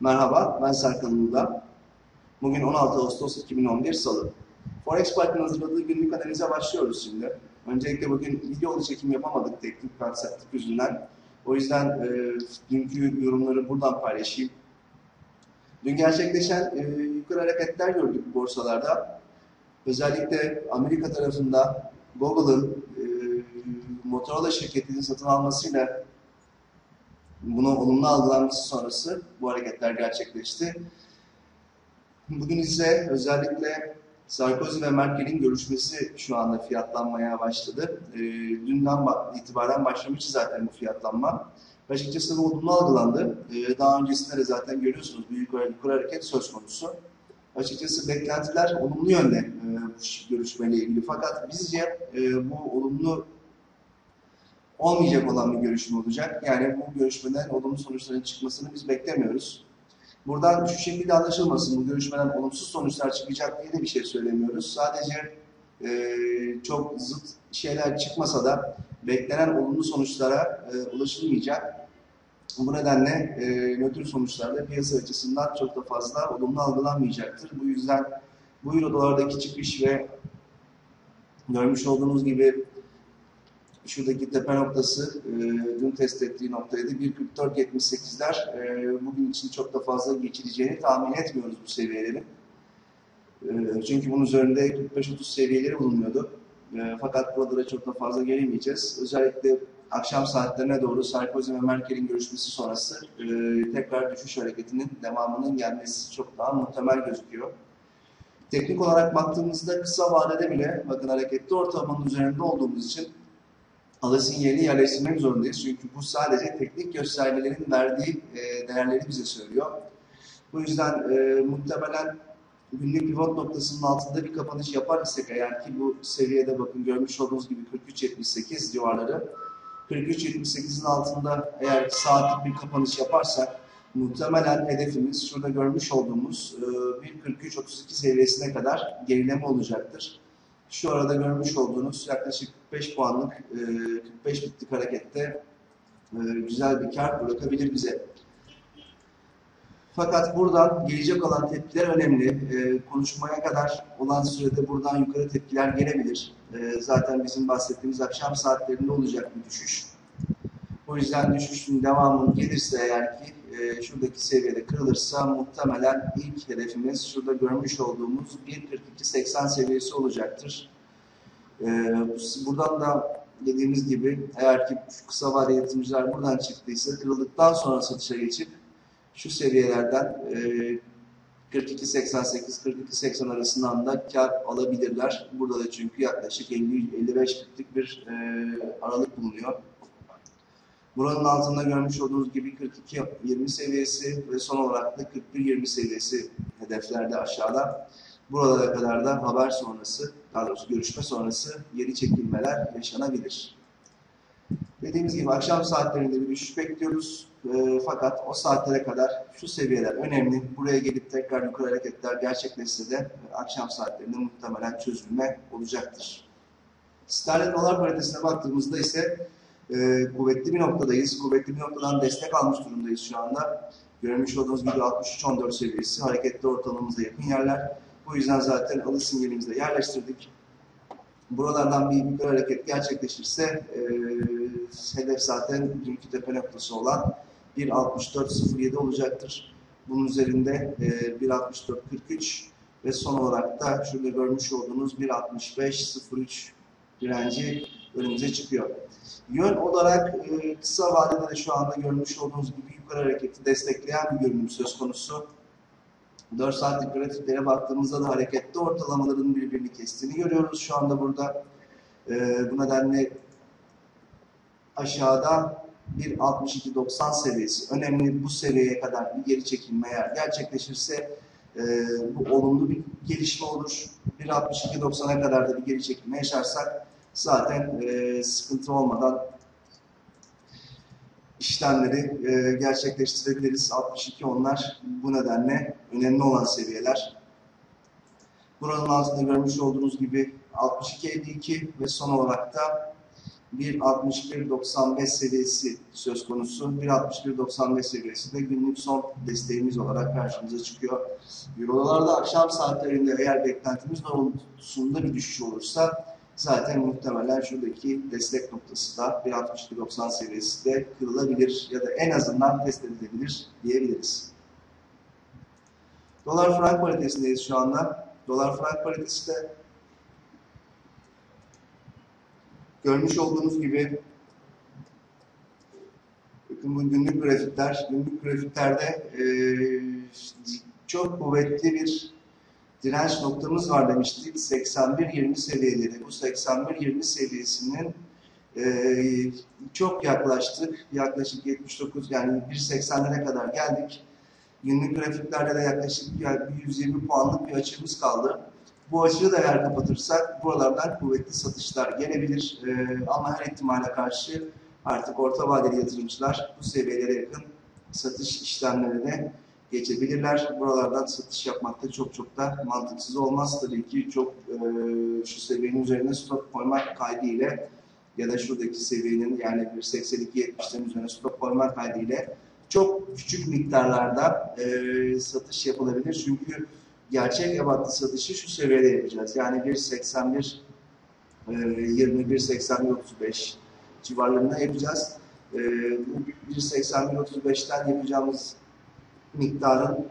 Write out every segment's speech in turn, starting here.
Merhaba, ben Serkan Uludağ. Bugün 16 Ağustos 2011 Salı. Forex Park'ın hazırladığı günlük analize başlıyoruz şimdi. Öncelikle bugün videolu çekim yapamadık teknik aksaklık yüzünden. O yüzden e, dünkü yorumları buradan paylaşayım. Dün gerçekleşen e, yukarı hareketler gördük borsalarda. Özellikle Amerika tarafında Google'ın e, Motorola şirketinin satın almasıyla bunu olumlu algılanması sonrası bu hareketler gerçekleşti. Bugün ise özellikle Sarkozy ve Merkel'in görüşmesi şu anda fiyatlanmaya başladı. E, dünden itibaren başlamıştı zaten bu fiyatlanma. Açıkçası bu olumlu algılandı. E, daha öncesinde de zaten görüyorsunuz büyük yukarı hareket söz konusu. Açıkçası beklentiler olumlu yönde e, görüşmeyle ilgili. Fakat bizce e, bu olumlu olmayacak olan bir görüşme olacak. Yani bu görüşmeden olumlu sonuçların çıkmasını biz beklemiyoruz. Buradan şu şekilde anlaşılmasın, bu görüşmeden olumsuz sonuçlar çıkacak diye de bir şey söylemiyoruz. Sadece e, çok zıt şeyler çıkmasa da beklenen olumlu sonuçlara e, ulaşılmayacak. Bu nedenle e, nötr sonuçlarda piyasa açısından çok da fazla olumlu algılanmayacaktır. Bu yüzden bu euro dolardaki çıkış ve görmüş olduğunuz gibi şuradaki tepe noktası e, dün test ettiği noktaydı. 1.44.78'ler e, bugün için çok da fazla geçileceğini tahmin etmiyoruz bu seviyeleri. E, çünkü bunun üzerinde 45-30 seviyeleri bulunuyordu. E, fakat buralara çok da fazla gelemeyeceğiz. Özellikle akşam saatlerine doğru Sarkozy ve Merkel'in görüşmesi sonrası e, tekrar düşüş hareketinin devamının gelmesi çok daha muhtemel gözüküyor. Teknik olarak baktığımızda kısa vadede bile bakın hareketli ortalamanın üzerinde olduğumuz için alış sinyalini yerleştirmek zorundayız. Çünkü bu sadece teknik göstergelerin verdiği e, değerleri bize söylüyor. Bu yüzden e, muhtemelen günlük pivot noktasının altında bir kapanış yapar isek eğer ki bu seviyede bakın görmüş olduğunuz gibi 43.78 civarları 43.78'in altında eğer saatlik bir kapanış yaparsak muhtemelen hedefimiz şurada görmüş olduğumuz e, 1.43.32 seviyesine kadar gerileme olacaktır. Şu arada görmüş olduğunuz yaklaşık 45 puanlık 45 bitlik harekette güzel bir kar bırakabilir bize. Fakat buradan gelecek olan tepkiler önemli. konuşmaya kadar olan sürede buradan yukarı tepkiler gelebilir. zaten bizim bahsettiğimiz akşam saatlerinde olacak bir düşüş. O yüzden düşüşün devamı gelirse eğer ki e, şuradaki seviyede kırılırsa muhtemelen ilk hedefimiz şurada görmüş olduğumuz 1.42.80 seviyesi olacaktır. E, buradan da dediğimiz gibi eğer ki kısa vadeli yatırımcılar buradan çıktıysa kırıldıktan sonra satışa geçip şu seviyelerden e, 42.88-42.80 arasından da kar alabilirler. Burada da çünkü yaklaşık 50-55'lik bir e, aralık bulunuyor. Buranın altında görmüş olduğunuz gibi 42-20 seviyesi ve son olarak da 41-20 seviyesi hedeflerde aşağıda. Buralara kadar da haber sonrası, daha doğrusu görüşme sonrası geri çekilmeler yaşanabilir. Dediğimiz gibi akşam saatlerinde bir düşüş bekliyoruz. E, fakat o saatlere kadar şu seviyeler önemli. Buraya gelip tekrar yukarı hareketler gerçekleşse de akşam saatlerinde muhtemelen çözülme olacaktır. Sterlin dolar paritesine baktığımızda ise e, kuvvetli bir noktadayız. Kuvvetli bir noktadan destek almış durumdayız şu anda. Görmüş olduğunuz gibi 63-14 seviyesi hareketli ortalamamıza yakın yerler. Bu yüzden zaten alış sinyalimizi de yerleştirdik. Buralardan bir yukarı hareket gerçekleşirse e, hedef zaten dünkü tepe noktası olan 1.64.07 olacaktır. Bunun üzerinde e, 1.64.43 ve son olarak da şurada görmüş olduğunuz 1.65.03 direnci önümüze çıkıyor. Yön olarak e, kısa vadede de şu anda görmüş olduğunuz gibi yukarı hareketi destekleyen bir görünüm söz konusu. 4 saatlik grafiklere baktığımızda da hareketli ortalamaların birbirini kestiğini görüyoruz şu anda burada. E, bu nedenle aşağıda 1.62.90 seviyesi önemli. Bu seviyeye kadar bir geri çekilme eğer gerçekleşirse e, bu olumlu bir gelişme olur. 1.62.90'a kadar da bir geri çekilme yaşarsak zaten e, sıkıntı olmadan işlemleri e, gerçekleştirebiliriz. 62 onlar bu nedenle önemli olan seviyeler. Buranın altında görmüş olduğunuz gibi 62.52 ve son olarak da 1.61.95 seviyesi söz konusu. 1.61.95 seviyesi de günlük son desteğimiz olarak karşımıza çıkıyor. Eurolarda akşam saatlerinde eğer beklentimiz doğrultusunda bir düşüş olursa zaten muhtemelen şuradaki destek noktası da 1.62.90 seviyesi de kırılabilir ya da en azından test edilebilir diyebiliriz. Dolar frank paritesindeyiz şu anda. Dolar frank paritesi de görmüş olduğunuz gibi bakın bu günlük grafikler, günlük grafiklerde e, çok kuvvetli bir direnç noktamız var demiştik. 81-20 seviyeleri. Bu 81-20 seviyesinin e, çok yaklaştık. Yaklaşık 79 yani 1.80'lere kadar geldik. Günlük grafiklerde de yaklaşık 120 puanlık bir açığımız kaldı. Bu açığı da eğer kapatırsak buralardan kuvvetli satışlar gelebilir. E, ama her ihtimale karşı artık orta vadeli yatırımcılar bu seviyelere yakın satış işlemlerine geçebilirler. Buralardan satış yapmak da çok çok da mantıksız olmaz. Tabii ki çok e, şu seviyenin üzerine stop koymak kaydıyla ya da şuradaki seviyenin yani 1.82-70'lerin üzerine stop koymak kaydıyla çok küçük miktarlarda e, satış yapılabilir. Çünkü gerçek ebatlı satışı şu seviyede yapacağız. Yani 1.81 e, 21 81 35 civarlarında yapacağız. E, 1.81 35'ten yapacağımız miktarın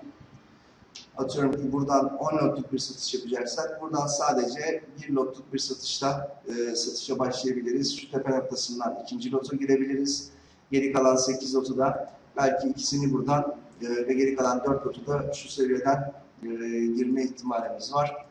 atıyorum ki buradan 10 lotluk bir satış yapacaksak buradan sadece 1 lotluk bir satışta e, satışa başlayabiliriz. Şu tepe noktasından ikinci lota girebiliriz. Geri kalan 8 lotu da belki ikisini buradan e, ve geri kalan 4 lotu da şu seviyeden e, girme ihtimalimiz var.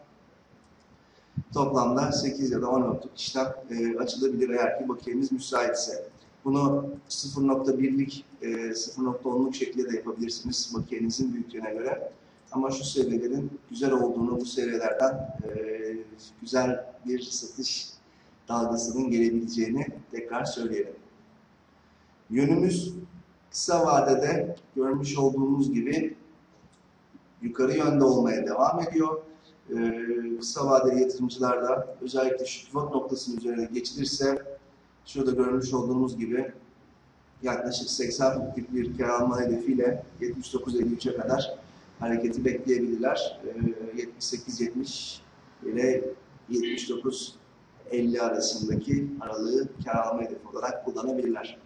Toplamda 8 ya da 10 lotluk işlem e, açılabilir eğer ki bakiyemiz müsaitse. Bunu 0.1'lik, e, 0.10'luk şekilde de yapabilirsiniz bakiyenizin büyüklüğüne göre. Ama şu seviyelerin güzel olduğunu, bu seviyelerden e, güzel bir satış dalgasının gelebileceğini tekrar söyleyelim. Yönümüz kısa vadede görmüş olduğumuz gibi yukarı yönde olmaya devam ediyor. Ee, kısa vadeli yatırımcılar da özellikle şu pivot noktasının üzerine geçilirse şurada görmüş olduğumuz gibi yaklaşık 80 pip bir kar alma hedefiyle 79-53'e kadar hareketi bekleyebilirler. Ee, 78-70 ile 79-50 arasındaki aralığı kar alma hedefi olarak kullanabilirler.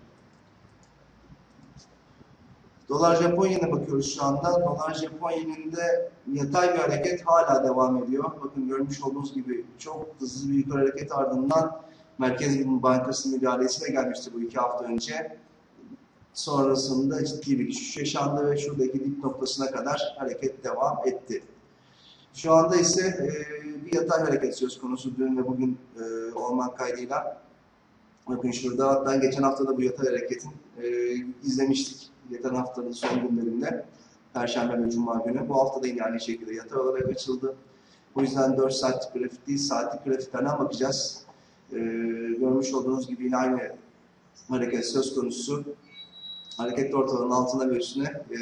Dolar Japon Yen'e bakıyoruz şu anda. Dolar Japon Yen'inde yatay bir hareket hala devam ediyor. Bakın görmüş olduğunuz gibi çok hızlı bir yukarı hareket ardından Merkez Bankası müdahalesiyle gelmişti bu iki hafta önce. Sonrasında ciddi bir düşüş yaşandı ve şuradaki dip noktasına kadar hareket devam etti. Şu anda ise e, bir yatay hareket söz konusu dün ve bugün e, olmak kaydıyla. Bakın şurada hatta geçen hafta da bu yatay hareketin e, izlemiştik geçen haftanın son günlerinde. Perşembe ve Cuma günü. Bu hafta da yine aynı şekilde yatay olarak açıldı. O yüzden 4 saatlik grafik değil, saatlik grafiklerine bakacağız. Ee, görmüş olduğunuz gibi yine aynı hareket söz konusu. Hareketli ortalığın altına ve üstüne e,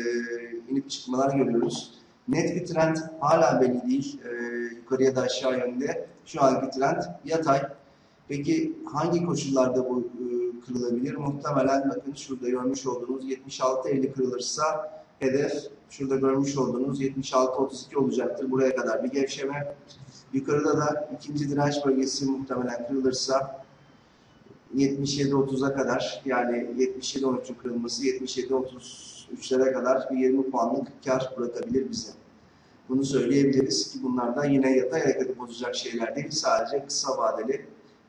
inip çıkmalar görüyoruz. Net bir trend hala belli değil. E, yukarıya da aşağı yönde. Şu anki trend yatay. Peki hangi koşullarda bu e, kırılabilir? Muhtemelen bakın şurada görmüş olduğunuz 76-50 kırılırsa hedef şurada görmüş olduğunuz 76-32 olacaktır. Buraya kadar bir gevşeme. Yukarıda da ikinci direnç bölgesi muhtemelen kırılırsa 77-30'a kadar yani 77-13'ün kırılması 77-33'lere kadar bir 20 puanlık kar bırakabilir bize. Bunu söyleyebiliriz ki bunlardan yine yatay hareketi bozacak şeyler değil. Sadece kısa vadeli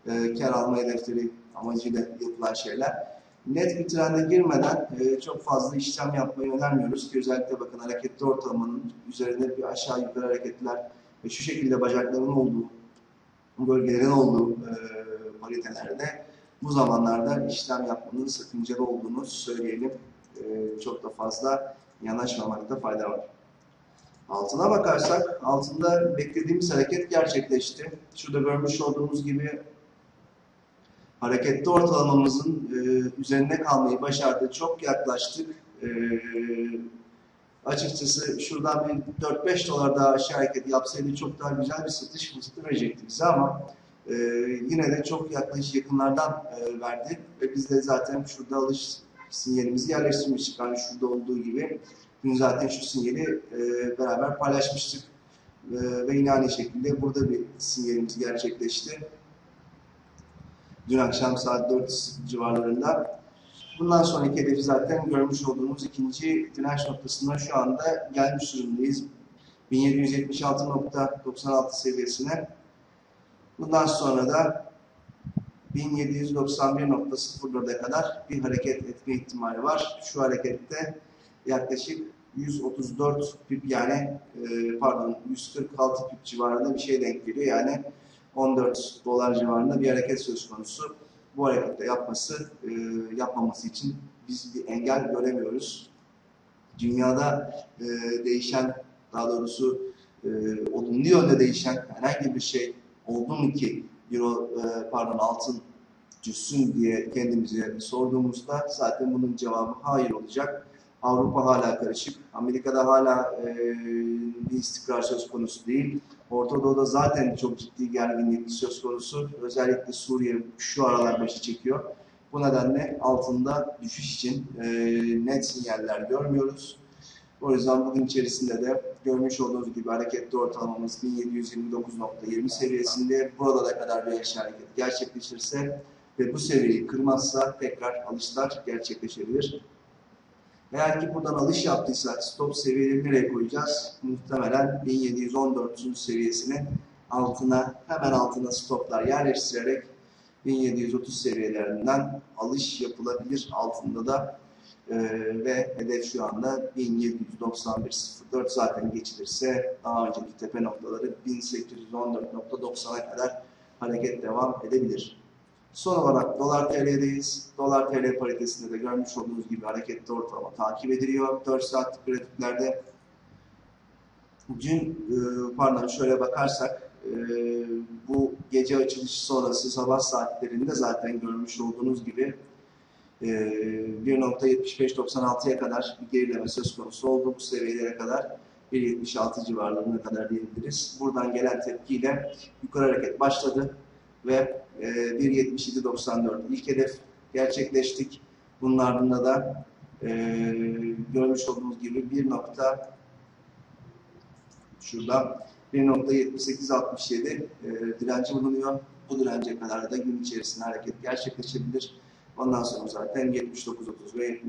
e, kar alma hedefleri amacıyla yapılan şeyler. Net bir trende girmeden e, çok fazla işlem yapmayı önermiyoruz ki özellikle bakın hareketli ortalamanın üzerinde bir aşağı yukarı hareketler ve şu şekilde bacakların olduğu, bölgelerin olduğu e, paritelerde bu zamanlarda işlem yapmanın sakıncalı olduğunu söyleyelim. E, çok da fazla yanaşmamakta fayda var. Altına bakarsak, altında beklediğimiz hareket gerçekleşti. Şurada görmüş olduğumuz gibi hareketli ortalamamızın e, üzerinde kalmayı başardı. Çok yaklaştık. E, açıkçası şuradan bir 4-5 dolar daha aşağı hareket yapsaydı çok daha güzel bir satış fırsatı verecekti bize ama Ee, yine de çok yaklaşık yakınlardan e, verdi ve biz de zaten şurada alış sinyalimizi yerleştirmiştik. Yani şurada olduğu gibi dün zaten şu sinyali e, beraber paylaşmıştık. E, ve yine aynı şekilde burada bir sinyalimiz gerçekleşti. Dün akşam saat 4 civarlarında. Bundan sonraki hedefi zaten görmüş olduğunuz ikinci direnç noktasına şu anda gelmiş durumdayız. 1776.96 seviyesine. Bundan sonra da 1791.04'e kadar bir hareket etme ihtimali var. Şu harekette yaklaşık 134 pip yani e, pardon 146 pip civarında bir şey denk geliyor. Yani 14 dolar civarında bir hareket söz konusu. Bu harekette yapması, e, yapmaması için biz bir engel göremiyoruz. Dünyada e, değişen, daha doğrusu e, olumlu yönde değişen herhangi bir şey oldu mu ki Euro, e, pardon altın düşsün diye kendimize sorduğumuzda zaten bunun cevabı hayır olacak. Avrupa hala karışık. Amerika'da hala e, bir istikrar söz konusu değil. Orta Doğu'da zaten çok ciddi gerginlik söz konusu. Özellikle Suriye şu aralar başı çekiyor. Bu nedenle altında düşüş için e, net sinyaller görmüyoruz. O yüzden bugün içerisinde de görmüş olduğunuz gibi hareketli ortalamamız 1729.20 seviyesinde. Burada da kadar bir eşya hareket gerçekleşirse ve bu seviyeyi kırmazsa tekrar alışlar gerçekleşebilir. Eğer ki buradan alış yaptıysak stop seviyeleri nereye koyacağız? Muhtemelen 1714 seviyesinin altına, hemen altına stoplar yerleştirerek 1730 seviyelerinden alış yapılabilir. Altında da e, ve hedef şu anda 1791.04 zaten geçilirse daha önceki tepe noktaları 1814.90'a kadar hareket devam edebilir. Son olarak dolar TL'deyiz. Dolar TL paritesinde de görmüş olduğunuz gibi hareketli ortalama takip ediliyor. 4 saatlik grafiklerde. Dün e, pardon şöyle bakarsak e, bu gece açılışı sonrası sabah saatlerinde zaten görmüş olduğunuz gibi 1.75-96'ya e, kadar bir gerileme söz konusu oldu. Bu seviyelere kadar 1.76 civarlarına kadar diyebiliriz. Buradan gelen tepkiyle yukarı hareket başladı ve 1.77.94 ilk hedef gerçekleştik. Bunun ardında da e, görmüş olduğunuz gibi 1 nokta şurada 1.7867 e, direnci bulunuyor. Bu dirence kadar da gün içerisinde hareket gerçekleşebilir. Ondan sonra zaten 79.30 ve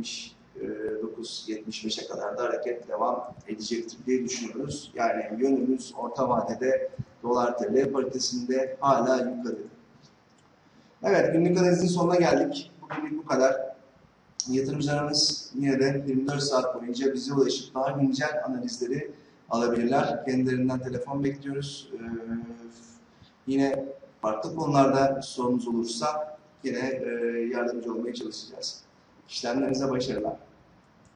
79.75'e kadar da hareket devam edecektir diye düşünüyoruz. Yani yönümüz orta vadede dolar TL paritesinde hala yukarı. Evet günlük analizin sonuna geldik. Bugünlük bu kadar. Yatırımcılarımız yine de 24 saat boyunca bize ulaşıp daha güncel analizleri alabilirler. Kendilerinden telefon bekliyoruz. Ee, yine farklı konularda sorunuz olursa yine e, yardımcı olmaya çalışacağız. İşlemlerinize başarılar.